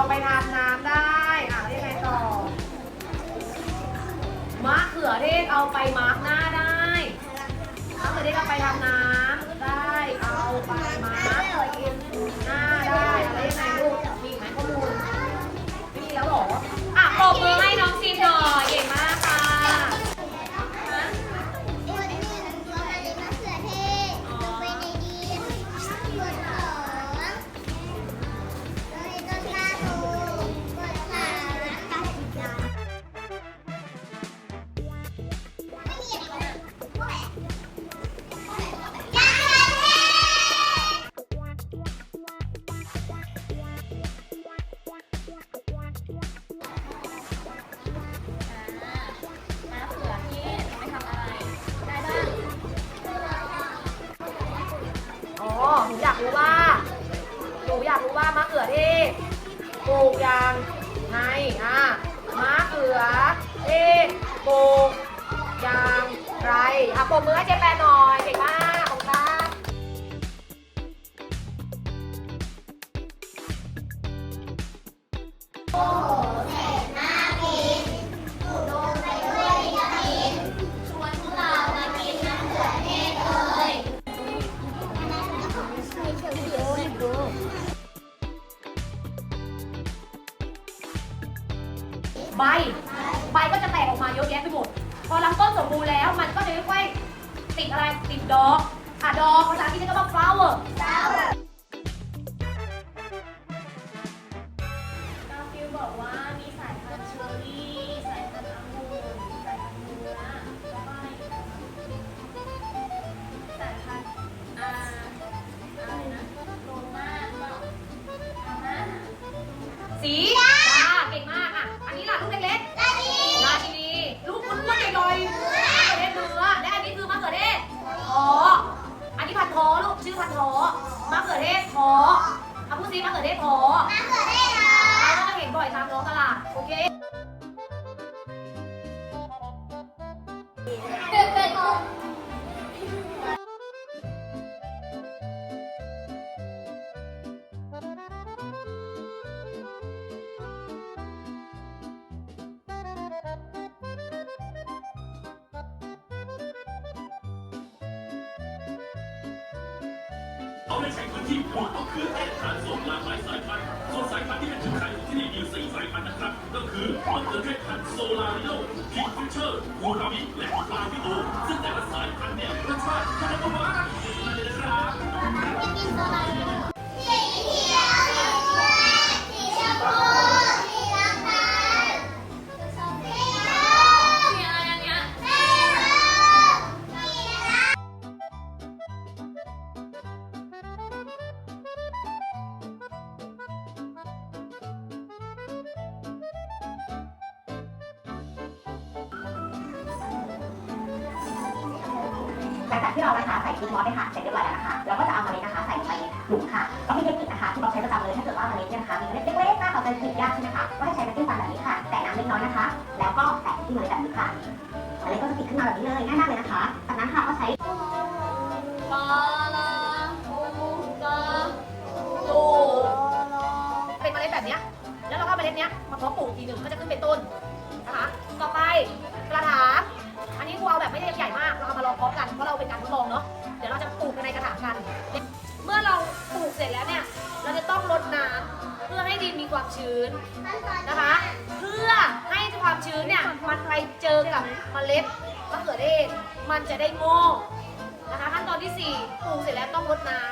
เอาไปทานน้ำได้ อะยังไงต่อมะเขือเทศเอาไปมาร์กหน้าได้มะเขือเทศเอาไปทำน้ำ ลูกยังในอะมะเขือเทศปลูกอย่างไรอะปมมือให้เจ๊แปนหน่อยเก่งมาก ใบ ใบก็จะแตกออกมาเยอะแยะไปหมด พอลำต้นสมบูรณ์แล้ว มันก็จะค่อยๆติดอะไรติดดอกอะดอกภาษาอังกฤษก็ว่า flower ก อเทศท้อเอาพูดซิมะเขือเทศท้อเราก็จะเห็นบ่อยตามท้องตลาด โอเค เขาได้ใช้พื้นที่ปลูกมะเขือเทศทานสมหลากหลายสายพันธุ์ส่วนสายพันธุ์ที่เป็นจุดขายของที่นี่มีสี่สายพันธุ์นะครับ ก็คือมะเขือเทศพันธุ์โซลาริโอพิงฟิชเชอร์คูรามิและปลาพิโอซึ่งแต่ละสายพันธุ์เนี่ยรสชาติก็จะประมาณนี้เลยนะครับ ส่พริกมอสไปค่ะเสร็จเรียบร้อยแล้วนะคะเราก็จะเอาเมล็ดนะคะใส่ลงไปในหลุมค่ะก็มีเทคนิคนะคะที่เราใช้ประจำเลยถ้าเกิดว่าเมล็ดเนี่ยนะคะมีเมล็ดเล็กๆหน้าเขาจะขีดยากใช่ไหมคะก็ให้ใช้แบคกิ้งฟันแบบนี้ค่ะแตะน้ำเล็กน้อยนะคะ แล้วก็แตะที่เมล็ดแบบนี้ค่ะเมล็ดก็จะติดขึ้นมาแบบนี้เลยง่ายมากเลยนะคะจากนั้นค่ะก็ใช้ปอลาอูกาดูเป็นเมล็ดแบบนี้แล้วเราก็เอาเมล็ดเนี้ยมาเพาะปลูกทีหนึ่งก็จะขึ้นเป็นต้นนะคะต่อไปกระถางอันนี้ครูเอาแบบไม่ได้ใหญ่มาก เราเอามาลองเพาะกัน เพราะเราเป็นการทดลองเนาะ ชื้นนะคะ เพื่อให้ความชื้นเนี่ยมันไปเจอกับเมล็ดมะเขือเทศมันจะได้งอกนะคะ ขั้นตอนที่สี่ปลูกเสร็จแล้วต้องรดน้ำ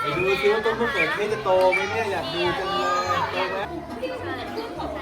ไปดูซิว่าต้นมะเขือเทศจะโตไหมเนี่ยอยากดูจังเลยโตไหม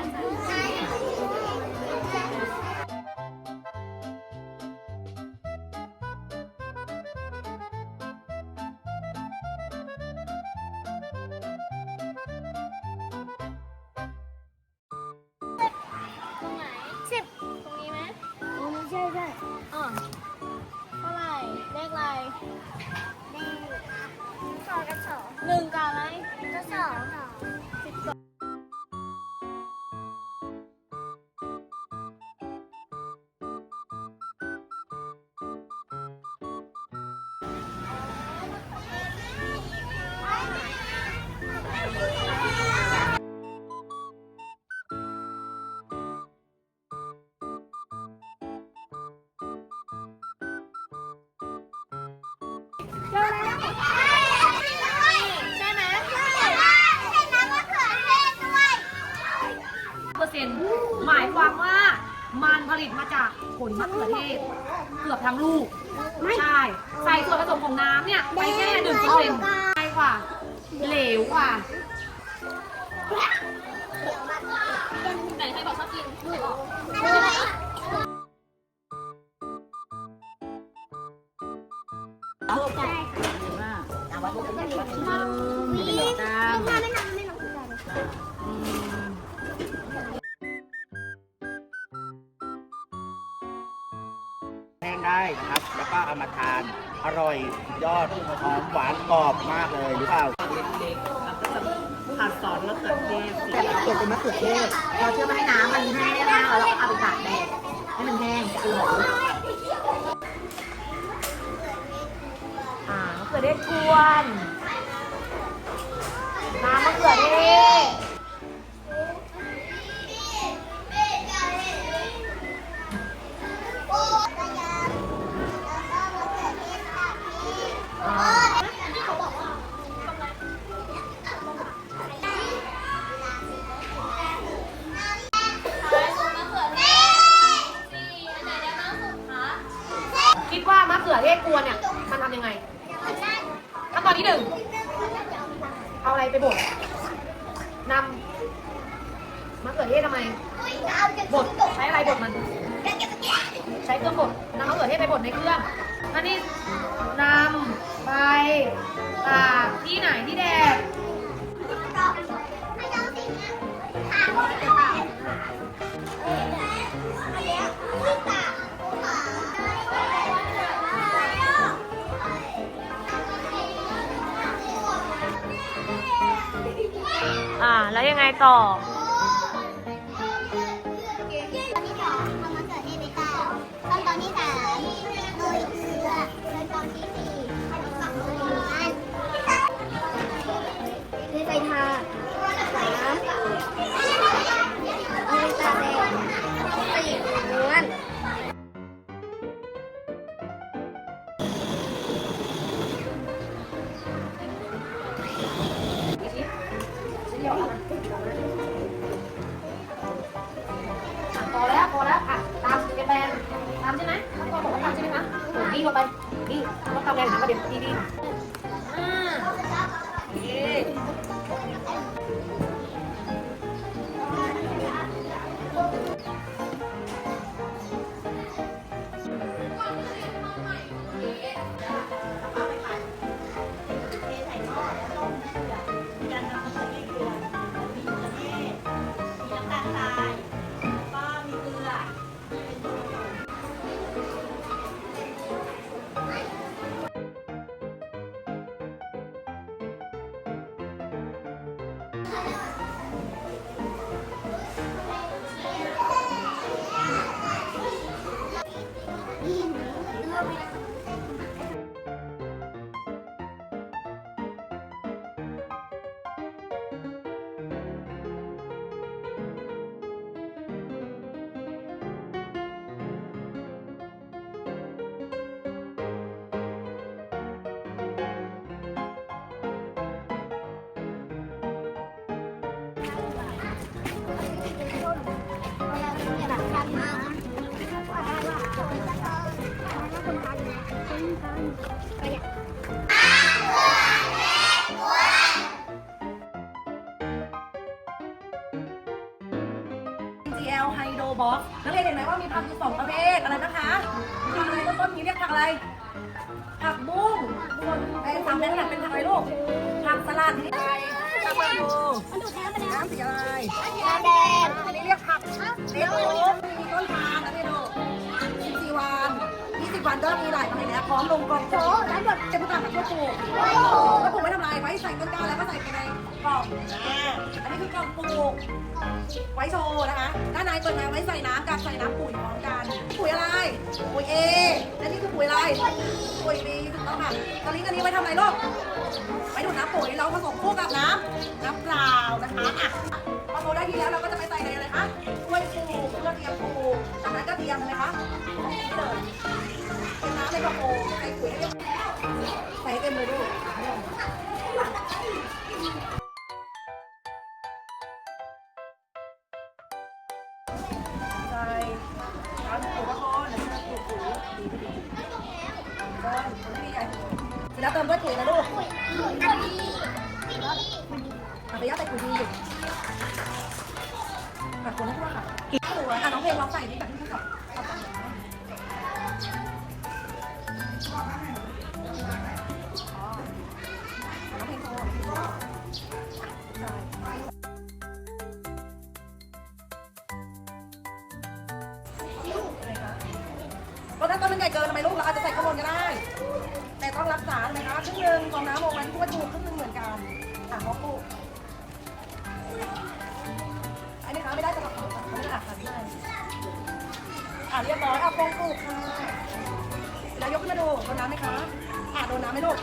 มาจากผลมะเขือเทศเกือบทั้งลูก ใช่ ใส่ส่วนผสมของน้ำเนี่ย ไปแค่หนึ่งเปอร์เซ็นต์ใช่กว่า เหลวกว่าไหนใครบอกชอบกิน แห้งได้นะครับ แล้วก็เอามาทาน อร่อยยอดหอมหวานกรอบมากเลยหรือเปล่าผัดซอสมะเขือเทศเก็บเป็นมะเขือเทศเราเชื่อว่าให้น้ำมันแห้งแล้วเราเอาไปตากแดดให้มันแห้งคือหอมอ่ามะเขือเทศกวนน้ำมะเขือเทศ บดมัน ใช้เครื่องบดน้ำมะเขือเทศไปบดในเครื่องอันนี้นำไปตากที่ไหนที่แดดอ่า แล้วยังไงต่อ ดีต้องทำแรงหาประเด็นดีดีอ่าโอ เคไฮโดรบ็อกนักเรียนเห็นไหมว่ามีผักอยู่สองประเภทอะไรนะคะผักอะไรต้นนี้เรียกผักอะไร ผักบุ้งส่วนไอ้สามแม่ถนัดเป็นผักอะไรลูก ผักสลัดนี่อะไรผักโบน้ำสีอะไรแดง ยี่สิบวันก็มีหลายประเภทแล้วพร้อมลงกล่องโถแล้วหมดจะไปทำแบบก็ปลูกก็ปลูกไว้ทำไรไว้ใส่ต้นกล้าแล้วก็ใส่ไปในกล่องอ่าอันนี้คือกล่องปลูกไว้โชว์นะคะ ด้านในเปิดมาไว้ใส่น้ำกับใส่น้ำปุ๋ยพร้อมกัน ปุ๋ยอะไร ปุ๋ยเอ และนี่คือปุ๋ยอะไร ปุ๋ยบีถูกต้องค่ะตอนนี้อันนี้ไว้ทำอะไรลูกไว้ดูดน้ำปุ๋ยเราผสมคู่กับน้ำน้ำเปล่านะคะอะพอโตได้ที่แล้วเราก็จะไปใส่ใน ใส่เต็มเลยด้วยใส่ร้านถูกละครนะถูกถูกดีดีก้อนคนที่ใหญ่เสร็จแล้วเติมด้วยถุยนะลูกอันนี้ยัดใส่กุยดีอยู่ขอบคุณนีทุกคนค่ะอะน้องเพลงร้องใส่นี่แบบที่เขาบอก เดี๋ยวยกขึ้นมาดูโดนน้ำไหมคะอะโดนน้ำไหมลูก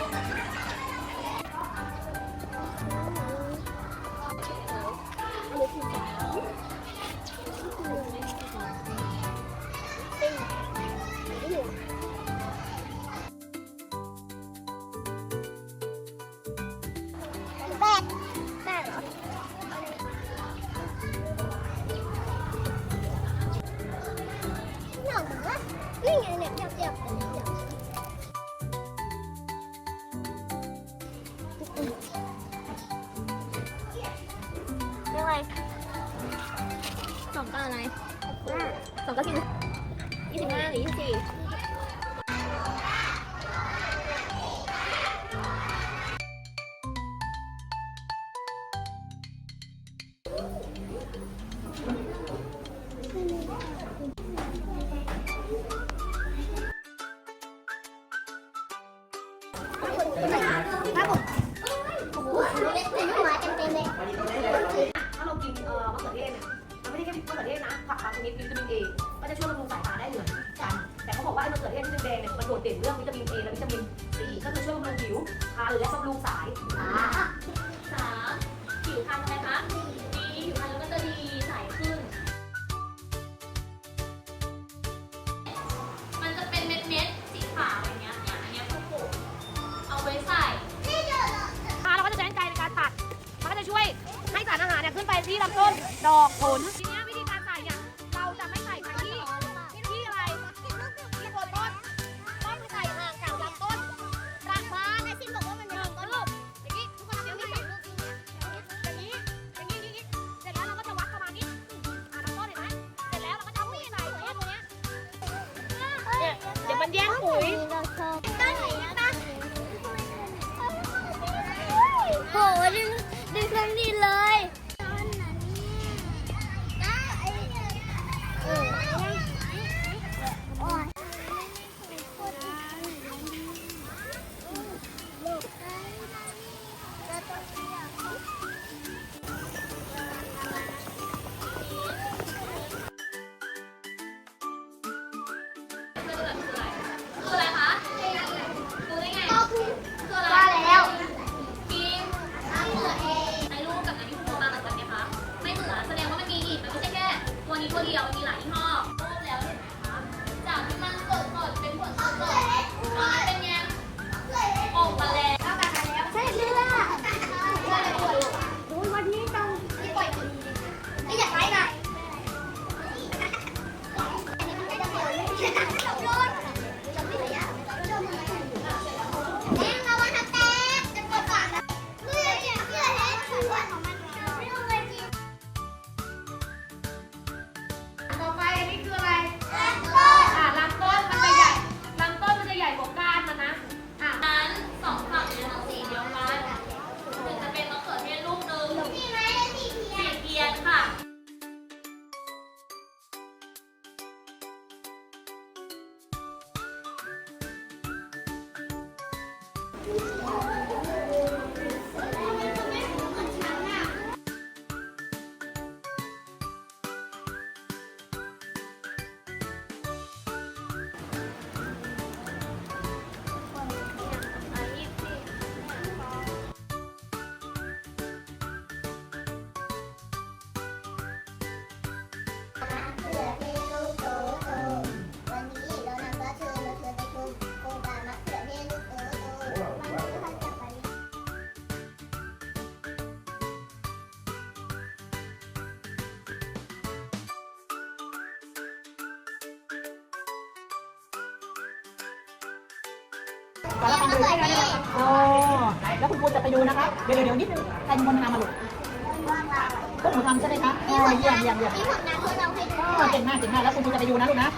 าอะไรสองก้าสิบยี่สิบห้าหรือยี่สิบสี่ครับผม ที่ลำต้นดอกผล ตัวเดียวมีหลายยี่ห้อเริ่มแล้วเห็นไหมคะจากที่มันสดๆเป็นผลสดๆมาเป็น สารพันดูได้ไหมโอ้แล้วคุณครูจะไปดูนะคะเดี๋ยวเดี๋ยวนิดนึงใครเป็นคนทำมาลูกพวกหนูทำใช่ไหมคะอ๋อเยี่ยมเยี่ยมเยี่ยมมีผลงานพวกเราให้ดูอ๋อเก่งมากเก่งมากแล้วคุณครูจะไปดูนะลูกนะ